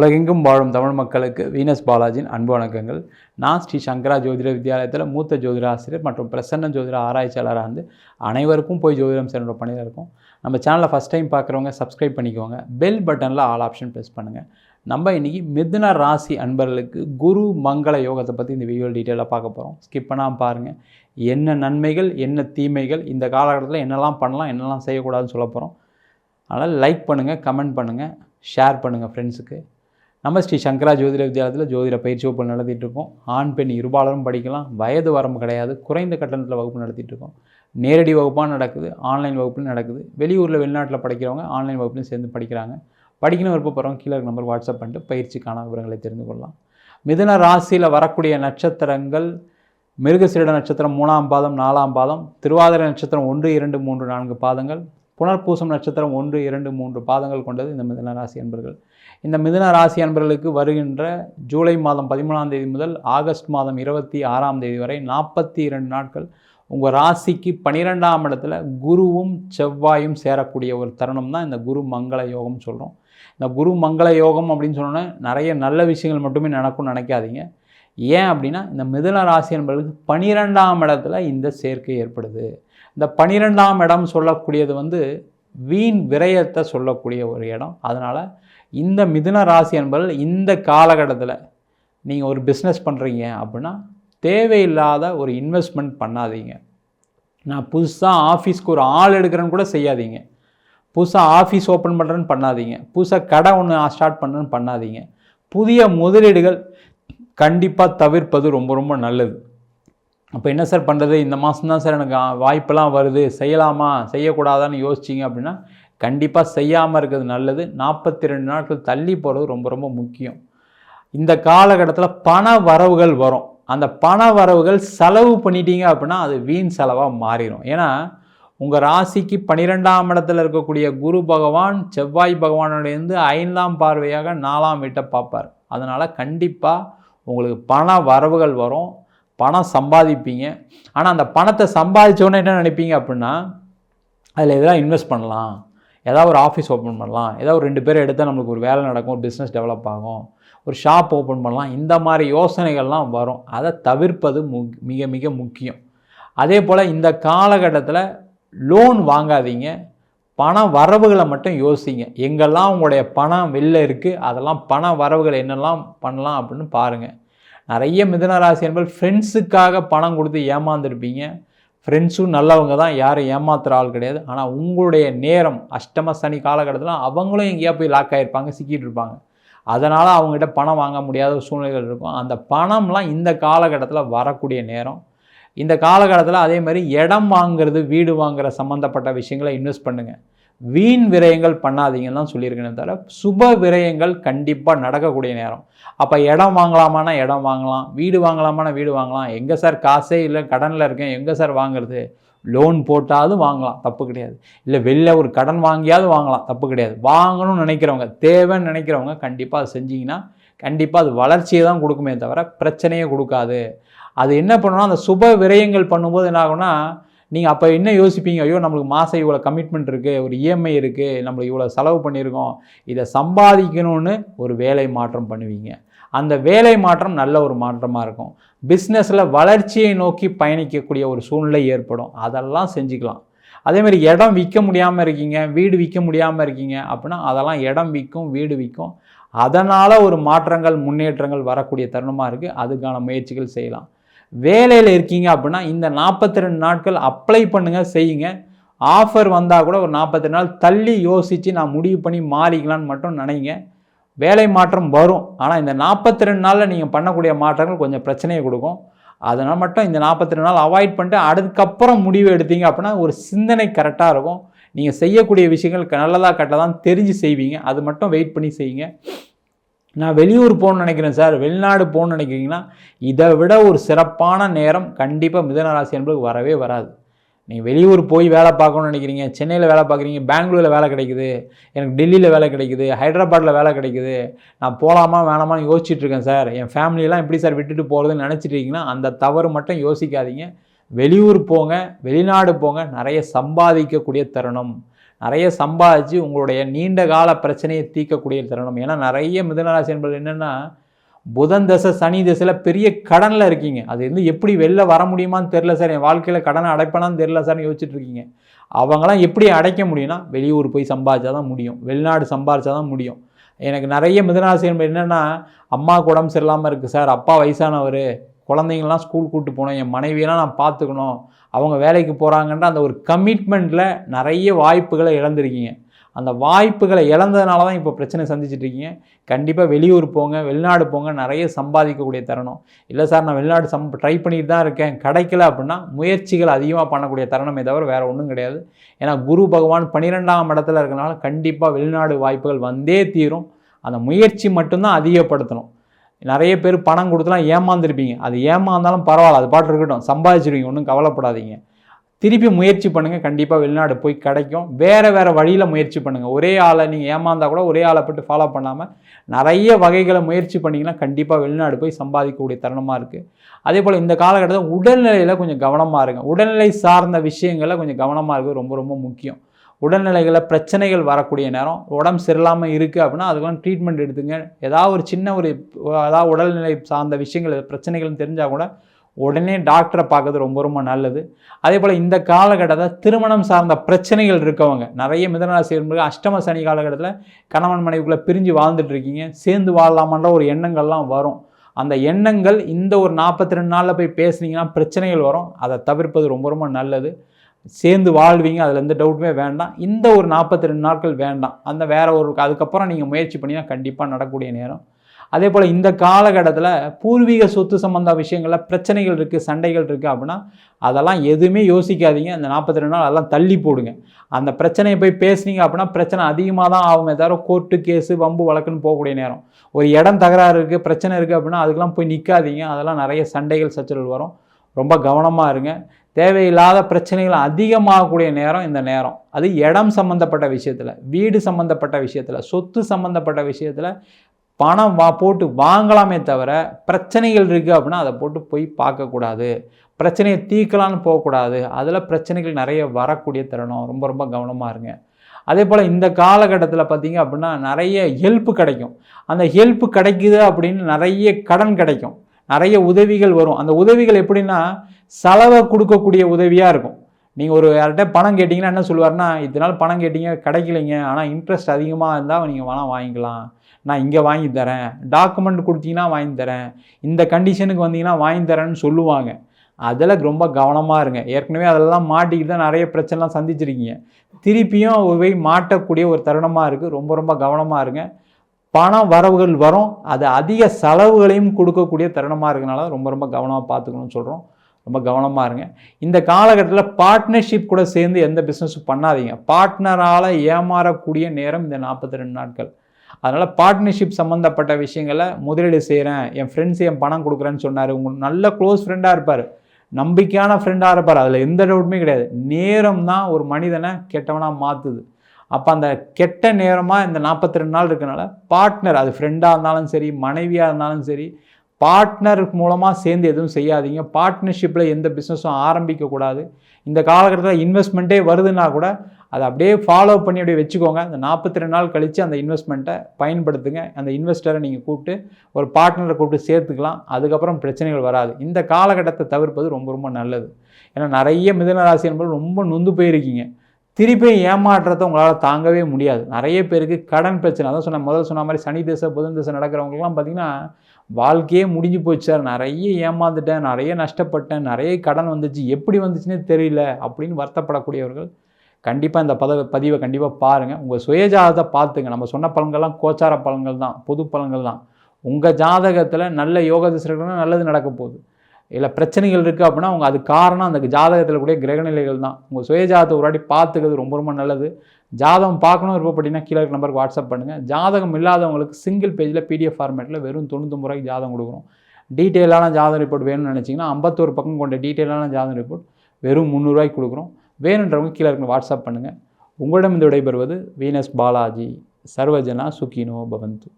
உலகெங்கும் வாழும் தமிழ் மக்களுக்கு வீனஸ் பாலாஜியின் அன்பு வணக்கங்கள். நான் ஸ்ரீ சங்கரா ஜோதிட வித்யாலயத்தில் மூத்த ஜோதிட ஆசிரியர் மற்றும் பிரசன்ன ஜோதிட ஆராய்ச்சியாளராக இருந்து அனைவருக்கும் போய் ஜோதிடம் சேர்ந்த பணியில் இருக்கும். நம்ம சேனலை ஃபஸ்ட் டைம் பார்க்குறவங்க சப்ஸ்கிரைப் பண்ணிக்கோங்க. பெல் பட்டனில் ஆல் ஆப்ஷன் ப்ரெஸ் பண்ணுங்கள் நம்ம இன்றைக்கி மிதுன ராசி அன்பர்களுக்கு குரு மங்கள யோகத்தை பற்றி இந்த வீடியோ டீட்டெயிலாக பார்க்க போகிறோம் ஸ்கிப் பண்ணாமல் பாருங்கள் என்ன நன்மைகள் என்ன தீமைகள் இந்த காலகட்டத்தில் என்னெல்லாம் பண்ணலாம் என்னெல்லாம் செய்யக்கூடாதுன்னு சொல்ல போகிறோம் அதனால் லைக் பண்ணுங்கள் கமெண்ட் பண்ணுங்கள் ஷேர் பண்ணுங்கள் ஃப்ரெண்ட்ஸுக்கு நம்ம ஸ்ரீ சங்கரா ஜோதிட வித்யாலயத்தில் ஜோதிட பயிற்சி வகுப்பு நடத்திட்டுருக்கோம் ஆண் பெண் இருபாலரும் படிக்கலாம். வயது வரம்பு கிடையாது. குறைந்த கட்டணத்தில் வகுப்பு நடத்திட்டுருக்கோம் நேரடி வகுப்பாக நடக்குது. ஆன்லைன் வகுப்புலையும் நடக்குது. வெளியூரில் வெளிநாட்டில் படிக்கிறவங்க ஆன்லைன் வகுப்புலையும் சேர்ந்து படிக்கிறாங்க. படிக்கணும் விருப்பப்படுறவங்க கீழே நம்பர் வாட்ஸ்அப் பண்ணிட்டு பயிற்சிக்கான விவரங்களை தெரிந்து கொள்ளலாம். மிதுன ராசியில் வரக்கூடிய நட்சத்திரங்கள் மிருகசீரட நட்சத்திரம் மூணாம் பாதம் நாலாம் பாதம் திருவாதிரை நட்சத்திரம் ஒன்று இரண்டு மூன்று நான்கு பாதங்கள் புனர்பூசம் நட்சத்திரம் ஒன்று இரண்டு மூன்று பாதங்கள் கொண்டது இந்த மிதுன ராசி என்பர்கள் இந்த மிதுன ராசி அன்பர்களுக்கு வருகின்ற ஜூலை மாதம் பதிமூணாம் தேதி முதல் ஆகஸ்ட் மாதம் இருபத்தி ஆறாம் தேதி வரை நாற்பத்தி இரண்டு நாட்கள் உங்கள் ராசிக்கு பன்னிரெண்டாம் இடத்துல குருவும் செவ்வாயும் சேரக்கூடிய ஒரு தருணம் தான் இந்த குரு மங்கள யோகம் சொல்கிறோம் இந்த குரு மங்கள யோகம் அப்படின்னு சொன்னோன்னே நிறைய நல்ல விஷயங்கள் மட்டுமே நடக்கும்னு நினைக்காதீங்க. ஏன் அப்படின்னா இந்த மிதுன ராசி என்பவர்களுக்கு பனிரெண்டாம் இடத்துல இந்த சேர்க்கை ஏற்படுது. இந்த பனிரெண்டாம் இடம் சொல்லக்கூடியது வந்து வீண் விரயத்தை சொல்லக்கூடிய ஒரு இடம். அதனால் இந்த மிதுன ராசி என்பவர்கள் இந்த காலகட்டத்தில் நீங்கள் ஒரு பிஸ்னஸ் பண்ணுறீங்க அப்படின்னா தேவையில்லாத ஒரு இன்வெஸ்ட்மெண்ட் பண்ணாதீங்க. நான் புதுசாக ஆஃபீஸ்க்கு ஒரு ஆள் எடுக்கிறேன்னு கூட செய்யாதீங்க. புதுசாக ஆஃபீஸ் ஓப்பன் பண்ணுறேன்னு பண்ணாதீங்க. புதுசாக கடை ஒன்று ஸ்டார்ட் பண்ணுறேன்னு பண்ணாதீங்க. புதிய முதலீடுகள் கண்டிப்பாக தவிர்ப்பது ரொம்ப ரொம்ப நல்லது. அப்போ என்ன சார் பண்ணுறது இந்த மாதம் தான் சார் எனக்கு வாய்ப்பெல்லாம் வருது. செய்யலாமா? செய்யக்கூடாதான்னு யோசிச்சிங்க அப்படின்னா கண்டிப்பாக செய்யாமல் இருக்கிறது நல்லது. நாற்பத்தி ரெண்டு நாட்கள் தள்ளி போகிறது ரொம்ப ரொம்ப முக்கியம். இந்த காலகட்டத்தில் பண வரவுகள் வரும். அந்த பண வரவுகள் செலவு பண்ணிட்டீங்க அப்படின்னா அது வீண் செலவாக மாறிடும் ஏன்னா உங்கள் ராசிக்கு பன்னிரெண்டாம் இடத்துல இருக்கக்கூடிய குரு பகவான் செவ்வாய் பகவானோடேருந்து ஐந்தாம் பார்வையாக நாலாம் வீட்டை பார்ப்பார். அதனால் கண்டிப்பாக உங்களுக்கு பண வரவுகள் வரும். பணம் சம்பாதிப்பீங்க. ஆனால் அந்த பணத்தை சம்பாதிச்சோன்னே என்ன நினைப்பீங்க அப்படின்னா அதில் எதாவது இன்வெஸ்ட் பண்ணலாம். ஏதாவது ஒரு ஆஃபீஸ் ஓப்பன் பண்ணலாம். ஏதாவது ஒரு ரெண்டு பேர் எடுத்தால் நம்மளுக்கு ஒரு வேலை நடக்கும் ஒரு பிஸ்னஸ் டெவலப் ஆகும். ஒரு ஷாப் ஓப்பன் பண்ணலாம். இந்த மாதிரி யோசனைகள்லாம் வரும். அதை தவிர்ப்பது மு மிக மிக முக்கியம். அதே போல் இந்த காலகட்டத்தில் லோன் வாங்காதீங்க. பணம் வரவுகளை மட்டும் யோசிங்க. எங்கெல்லாம் உங்களுடைய பணம் வெளில இருக்குது அதெல்லாம் பண வரவுகள் என்னெல்லாம் பண்ணலாம் அப்படின்னு பாருங்கள் நிறைய மிதனராசி என்பது ஃப்ரெண்ட்ஸுக்காக பணம் கொடுத்து ஏமாந்துருப்பீங்க. ஃப்ரெண்ட்ஸும் நல்லவங்க தான் யாரும் ஏமாத்துகிற ஆள் கிடையாது. ஆனால் உங்களுடைய நேரம் அஷ்டம சனி காலகட்டத்தில் அவங்களும் எங்கேயா போய் லாக் ஆகிருப்பாங்க சிக்கிட்டு இருப்பாங்க. அதனால் அவங்ககிட்ட பணம் வாங்க முடியாத சூழ்நிலைகள் இருக்கும். அந்த பணம்லாம் இந்த காலகட்டத்தில் வரக்கூடிய நேரம். இந்த காலகட்டத்தில் அதே மாதிரி இடம் வாங்குறது வீடு வாங்குற சம்மந்தப்பட்ட விஷயங்களை இன்வெஸ்ட் பண்ணுங்கள் வீண் விரயங்கள் பண்ணாதீங்கன்னு தான் சொல்லியிருக்கேனே தவிர சுப விரயங்கள் கண்டிப்பாக நடக்கக்கூடிய நேரம். அப்போ இடம் வாங்கலாமானா இடம் வாங்கலாம் வீடு வாங்கலாமானா வீடு வாங்கலாம். எங்கே சார் காசே இல்லை கடனில் இருக்கேன் எங்கே சார் வாங்குறது? லோன் போட்டாவது வாங்கலாம் தப்பு கிடையாது. இல்லை வெளில ஒரு கடன் வாங்கியாவது வாங்கலாம் தப்பு கிடையாது. வாங்கணும்னு நினைக்கிறவங்க தேவைன்னு நினைக்கிறவங்க கண்டிப்பாக அது செஞ்சிங்கன்னா கண்டிப்பாக அது வளர்ச்சியை தான் கொடுக்குமே தவிர பிரச்சனையே கொடுக்காது. அது என்ன பண்ணணும் அந்த சுப விரயங்கள் பண்ணும்போது என்ன ஆகும்னா நீங்கள் அப்போ என்ன யோசிப்பீங்க? ஐயோ நம்மளுக்கு மாதம் இவ்வளோ கமிட்மெண்ட் இருக்குது ஒரு இஎம்ஐ இருக்குது நம்மளுக்கு இவ்வளோ செலவு பண்ணியிருக்கோம். இதை சம்பாதிக்கணும்னு ஒரு வேலை மாற்றம் பண்ணுவீங்க. அந்த வேலை மாற்றம் நல்ல ஒரு மாற்றமாக இருக்கும். பிஸ்னஸில் வளர்ச்சியை நோக்கி பயணிக்கக்கூடிய ஒரு சூழ்நிலை ஏற்படும். அதெல்லாம் செஞ்சுக்கலாம். அதேமாதிரி இடம் விற்க முடியாமல் இருக்கீங்க வீடு விற்க முடியாமல் இருக்கீங்க அப்படின்னா அதெல்லாம் இடம் விற்கும் வீடு விற்கும். அதனால் ஒரு மாற்றங்கள் முன்னேற்றங்கள் வரக்கூடிய தருணமாக இருக்குது அதுக்கான முயற்சிகள் செய்யலாம். வேலையில் இருக்கீங்க அப்படின்னா இந்த நாற்பத்தி ரெண்டு நாட்கள் அப்ளை பண்ணுங்கள் செய்யுங்க. ஆஃபர் வந்தால் கூட ஒரு நாற்பத்தி நாள் தள்ளி யோசித்து நான் முடிவு பண்ணி மாறிக்கலான்னு மட்டும் நினைங்க. வேலை மாற்றம் வரும். ஆனால் இந்த நாற்பத்தி ரெண்டு நாளில் நீங்கள் பண்ணக்கூடிய மாற்றங்கள் கொஞ்சம் பிரச்சனையை கொடுக்கும். அதனால் மட்டும் இந்த நாற்பத்தி ரெண்டு நாள் அவாய்ட் பண்ணிட்டு அதுக்கப்புறம் முடிவு எடுத்தீங்க அப்படின்னா ஒரு சிந்தனை கரெக்டாக இருக்கும். நீங்கள் செய்யக்கூடிய விஷயங்கள் நல்லதாக கரெக்டாக தெரிஞ்சு செய்வீங்க. அது மட்டும் வெயிட் பண்ணி செய்யுங்க. நான் வெளியூர் போகணுன்னு நினைக்கிறேன் சார். வெளிநாடு போகணுன்னு நினைக்கிறீங்கன்னா இதை விட ஒரு சிறப்பான நேரம் கண்டிப்பாக மிதனராசி என்பது வரவே வராது. நீங்கள் வெளியூர் போய் வேலை பார்க்கணும்னு நினைக்கிறீங்க சென்னையில் வேலை பார்க்குறீங்க பெங்களூரில் வேலை கிடைக்குது எனக்கு டெல்லியில் வேலை கிடைக்குது ஹைதராபாத்தில் வேலை கிடைக்குது நான் போகலாமா வேணாமான்னு யோசிச்சுட்டு இருக்கேன் சார். என் ஃபேமிலியெல்லாம் எப்படி சார் விட்டுட்டு போகிறதுன்னு நினச்சிட்டு இருக்கீங்கன்னா அந்த தவறு மட்டும் யோசிக்காதீங்க. வெளியூர் போங்க வெளிநாடு போங்க நிறைய சம்பாதிக்கக்கூடிய தருணம். நிறைய சம்பாதிச்சு உங்களுடைய நீண்ட கால பிரச்சனையை தீர்க்கக்கூடிய தருணம். ஏன்னா நிறைய மிதனராசி என்பது என்னென்னா புதன் தசை சனி தசையில் பெரிய கடனில் இருக்கீங்க. அது வந்து எப்படி வெளில வர முடியுமான்னு தெரில சார். என் வாழ்க்கையில் கடனை அடைப்பேனான்னு தெரில சார்னு யோசிச்சுட்டு இருக்கீங்க. அவங்களாம் எப்படி அடைக்க முடியும்னா வெளியூர் போய் சம்பாதிச்சா தான் முடியும். வெளிநாடு சம்பாதிச்சா தான் முடியும். எனக்கு நிறைய மிதனராசி என்பது என்னென்னா அம்மாவுக்கு உடம்பு சரியில்லாமல் இருக்குது சார். அப்பா வயசானவர். குழந்தைங்களாம் ஸ்கூல் கூப்பிட்டு போகணும் என் மனைவியெல்லாம் நான் பார்த்துக்கணும். அவங்க வேலைக்கு போகிறாங்கன்ற அந்த ஒரு கமிட்மெண்ட்டில் நிறைய வாய்ப்புகளை இழந்திருக்கீங்க. அந்த வாய்ப்புகளை இழந்ததுனால தான் இப்போ பிரச்சனை சந்திச்சுட்டு இருக்கீங்க. கண்டிப்பாக வெளியூர் போங்க வெளிநாடு போங்க நிறைய சம்பாதிக்கக்கூடிய தருணம். இல்லை சார் நான் வெளிநாடு சம் ட்ரை பண்ணிட்டு தான் இருக்கேன். கிடைக்கல அப்படின்னா முயற்சிகள் அதிகமாக பண்ணக்கூடிய தருணமே தவிர வேறு ஒன்றும் கிடையாது. ஏன்னா குரு பகவான் பன்னிரெண்டாம் இடத்துல இருக்கிறனால கண்டிப்பாக வெளிநாடு வாய்ப்புகள் வந்தே தீரும். அந்த முயற்சி மட்டும்தான் அதிகப்படுத்தணும். நிறைய பேர் பணம் கொடுத்துலாம் ஏமாந்துருப்பீங்க. அது ஏமாந்தாலும் பரவாயில்ல அது பாட்டு இருக்கட்டும். சம்பாதிச்சிருவீங்க ஒன்றும் கவலைப்படாதீங்க. திருப்பி முயற்சி பண்ணுங்கள் கண்டிப்பாக வெளிநாடு போய் கிடைக்கும். வேறு வேறு வழியில் முயற்சி பண்ணுங்கள் ஒரே ஆளை நீங்கள் ஏமாந்தால் கூட ஒரே ஆளை போட்டு ஃபாலோ பண்ணாமல் நிறைய வகைகளை முயற்சி பண்ணிங்கன்னா கண்டிப்பாக வெளிநாடு போய் சம்பாதிக்கக்கூடிய தருணமாக இருக்குது அதே போல் இந்த காலகட்டத்தில் உடல்நிலையில் கொஞ்சம் கவனமாக இருங்க. உடல்நிலை சார்ந்த விஷயங்களில் கொஞ்சம் கவனமாக இருக்குது ரொம்ப ரொம்ப முக்கியம். உடல்நிலைகளில் பிரச்சனைகள் வரக்கூடிய நேரம் உடம்பு சரியில்லாமல் இருக்குது அப்படின்னா அதுக்கெல்லாம் ட்ரீட்மெண்ட் எடுத்துங்க. ஏதாவது ஒரு சின்ன ஒரு ஏதாவது உடல்நிலை சார்ந்த விஷயங்கள் பிரச்சனைகள்னு தெரிஞ்சால் கூட உடனே டாக்டரை பார்க்கறது ரொம்ப ரொம்ப நல்லது. அதே போல் இந்த காலகட்டத்தில் திருமணம் சார்ந்த பிரச்சனைகள் இருக்கவங்க நிறைய மிதனராசி என்பது அஷ்டம சனி காலகட்டத்தில் கணவன் மனைவிக்குள்ளே பிரிஞ்சு வாழ்ந்துட்டு இருக்கீங்க சேர்ந்து வாழலாமன்ற ஒரு எண்ணங்கள்லாம் வரும். அந்த எண்ணங்கள் இந்த ஒரு நாற்பத்தி ரெண்டு நாளில் போய் பேசுனீங்கன்னா பிரச்சனைகள் வரும். அதை தவிர்ப்பது ரொம்ப ரொம்ப நல்லது. சேர்ந்து வாழ்வீங்க அதில் எந்த டவுட்டுமே வேண்டாம். இந்த ஒரு நாற்பத்தி ரெண்டு நாட்கள் வேண்டாம். அந்த வேற ஒரு அதுக்கப்புறம் நீங்கள் முயற்சி பண்ணினா கண்டிப்பாக நடக்கக்கூடிய நேரம். அதே போல் இந்த காலகட்டத்தில் பூர்வீக சொத்து சம்மந்த விஷயங்களில் பிரச்சனைகள் இருக்குது சண்டைகள் இருக்குது அப்படின்னா அதெல்லாம் எதுவுமே யோசிக்காதீங்க. அந்த நாற்பத்தி ரெண்டு நாள் அதெல்லாம் தள்ளி போடுங்க. அந்த பிரச்சனையை போய் பேசுனீங்க அப்படின்னா பிரச்சனை அதிகமாக தான் ஆகுமே தவிர கோர்ட்டு கேஸு வம்பு வழக்குன்னு போகக்கூடிய நேரம். ஒரு இடம் தகராறு இருக்குது பிரச்சனை இருக்குது அப்படின்னா அதுக்கெல்லாம் போய் நிற்காதீங்க அதெல்லாம் நிறைய சண்டைகள் சச்சரவு வரும். ரொம்ப கவனமாக இருங்க. தேவையில்லாத பிரச்சனைகள் அதிகமாகக்கூடிய நேரம் இந்த நேரம். அது இடம் சம்மந்தப்பட்ட விஷயத்தில் வீடு சம்மந்தப்பட்ட விஷயத்தில் சொத்து சம்மந்தப்பட்ட விஷயத்தில் பணம் வா போட்டு வாங்கலாமே தவிர பிரச்சனைகள் இருக்குது அப்படின்னா அதை போட்டு போய் பார்க்கக்கூடாது. பிரச்சனையை தீர்க்கலான்னு போகக்கூடாது. அதில் பிரச்சனைகள் நிறைய வரக்கூடிய தருணம். ரொம்ப ரொம்ப கவனமாக இருங்க. அதே போல் இந்த காலகட்டத்தில் பார்த்திங்க அப்படின்னா நிறைய ஹெல்ப் கிடைக்கும். அந்த ஹெல்ப் கிடைக்குது அப்படின்னு நிறைய கடன் கிடைக்கும். நிறைய உதவிகள் வரும். அந்த உதவிகள் எப்படின்னா செலவை கொடுக்கக்கூடிய உதவியாக இருக்கும். நீங்கள் ஒரு யார்கிட்ட பணம் கேட்டிங்கன்னா என்ன சொல்லுவார்னா இதனால் பணம் கேட்டிங்க கிடைக்கலைங்க. ஆனால் இன்ட்ரெஸ்ட் அதிகமாக இருந்தால் நீங்கள் பணம் வாங்கிக்கலாம். நான் இங்கே வாங்கி தரேன். டாக்குமெண்ட் கொடுத்தீங்கன்னா வாங்கி தரேன். இந்த கண்டிஷனுக்கு வந்தீங்கன்னா வாங்கி தரேன்னு சொல்லுவாங்க. அதில் ரொம்ப கவனமாக இருங்க. ஏற்கனவே அதெல்லாம் மாட்டிக்கிட்டு தான் நிறைய பிரச்சனைலாம் சந்திச்சிருக்கீங்க. திருப்பியும் போய் மாட்டக்கூடிய ஒரு தருணமாக இருக்குது ரொம்ப ரொம்ப கவனமாக இருங்க. பணம் வரவுகள் வரும். அது அதிக செலவுகளையும் கொடுக்கக்கூடிய தருணமாக இருக்கனால ரொம்ப ரொம்ப கவனமாக பார்த்துக்கணும்னு சொல்கிறோம் ரொம்ப கவனமாக இருங்க. இந்த காலகட்டத்தில் பார்ட்னர்ஷிப் கூட சேர்ந்து எந்த பிஸ்னஸும் பண்ணாதீங்க. பார்ட்னரால் ஏமாறக்கூடிய நேரம் இந்த நாற்பத்தி ரெண்டு நாட்கள். அதனால் பார்ட்னர்ஷிப் சம்மந்தப்பட்ட விஷயங்களை முதலீடு செய்கிறேன் என் ஃப்ரெண்ட்ஸ் என் பணம் கொடுக்குறேன்னு சொன்னார். உங்களுக்கு நல்ல க்ளோஸ் ஃப்ரெண்டாக இருப்பார். நம்பிக்கையான ஃப்ரெண்டாக இருப்பார். அதில் எந்த டவுட்டுமே கிடையாது. நேரம் தான் ஒரு மனிதனை கெட்டவனாக மாற்றுது அப்போ அந்த கெட்ட நேரமாக இந்த நாற்பத்தி ரெண்டு நாள் இருக்கனால பார்ட்னர் அது ஃப்ரெண்டாக இருந்தாலும் சரி மனைவியாக இருந்தாலும் சரி பார்ட்னர் மூலமாக சேர்ந்து எதுவும் செய்யாதீங்க. பார்ட்னர்ஷிப்பில் எந்த பிஸ்னஸும் ஆரம்பிக்கக்கூடாது இந்த காலகட்டத்தில் இன்வெஸ்ட்மெண்ட்டே வருதுன்னா கூட அதை அப்படியே ஃபாலோ பண்ணி அப்படியே வச்சுக்கோங்க. அந்த நாற்பத்தி ரெண்டு நாள் கழித்து அந்த இன்வெஸ்ட்மெண்ட்டை பயன்படுத்துங்க. அந்த இன்வெஸ்டரை நீங்கள் கூப்பிட்டு ஒரு பார்ட்னரை கூப்பிட்டு சேர்த்துக்கலாம். அதுக்கப்புறம் பிரச்சனைகள் வராது. இந்த காலகட்டத்தை தவிர்ப்பது ரொம்ப ரொம்ப நல்லது. ஏன்னா நிறைய மிதன ராசி என்பது ரொம்ப நொந்து போயிருக்கீங்க. திருப்பி ஏமாற்றத்தை உங்களால் தாங்கவே முடியாது. நிறைய பேருக்கு கடன் பிரச்சனை. அதான் சொன்ன முதல்ல சொன்ன மாதிரி சனி திசை புதன் திசை நடக்கிறவங்கலாம் பார்த்திங்கன்னா வாழ்க்கையே முடிஞ்சு போச்சு சார். நிறைய ஏமாந்துட்டேன் நிறைய நஷ்டப்பட்டேன் நிறைய கடன் வந்துச்சு. எப்படி வந்துச்சுன்னே தெரியல அப்படின்னு வருத்தப்படக்கூடியவர்கள் கண்டிப்பாக இந்த பத பதிவை கண்டிப்பாக பாருங்கள் உங்கள் சுயஜாதத்தை பார்த்துங்க. நம்ம சொன்ன பலன்கள்லாம் கோச்சார பலன்கள் தான் பொது பலன்கள் தான். உங்கள் ஜாதகத்தில் நல்ல யோக திசைகள்னால் நல்லது நடக்க போகுது. இல்லை பிரச்சனைகள் இருக்குது அப்படின்னா அவங்க அது காரணம் அந்த ஜாதகத்தில் கூடிய கிரகநிலைகள் தான். உங்கள் சுயஜாதத்தை ஒரு வாட்டி பார்த்துக்கிறது ரொம்ப ரொம்ப நல்லது. ஜாதகம் பார்க்கணும் விருப்பப்பட்டீங்கன்னா கீழே நம்பருக்கு வாட்ஸ்அப் பண்ணுங்கள் ஜாதகம் இல்லாதவங்களுக்கு சிங்கிள் பேஜில் பிடிஎஃப் ஃபார்மேட்டில் வெறும் தொண்ணூத்தொம்பது ரூபாய்க்கு ஜாதகம் கொடுக்குறோம். டீட்டெயிலான ஜாதகம் ரிப்போர்ட் வேணும்னு நினச்சிங்கன்னா ஐம்பத்தோரு பக்கம் கொண்ட டீட்டெயிலான ஜாதகம் ரிப்போர்ட் வெறும் முந்நூறுரூவாய்க்கு கொடுக்குறோம். வேணுன்றவங்க கீழே இருக்க வாட்ஸ்அப் பண்ணுங்கள் உங்களிடம் இந்த விடைபெறுவது வீனஸ் பாலாஜி. சர்வஜனா சுக்கினோ பவந்து.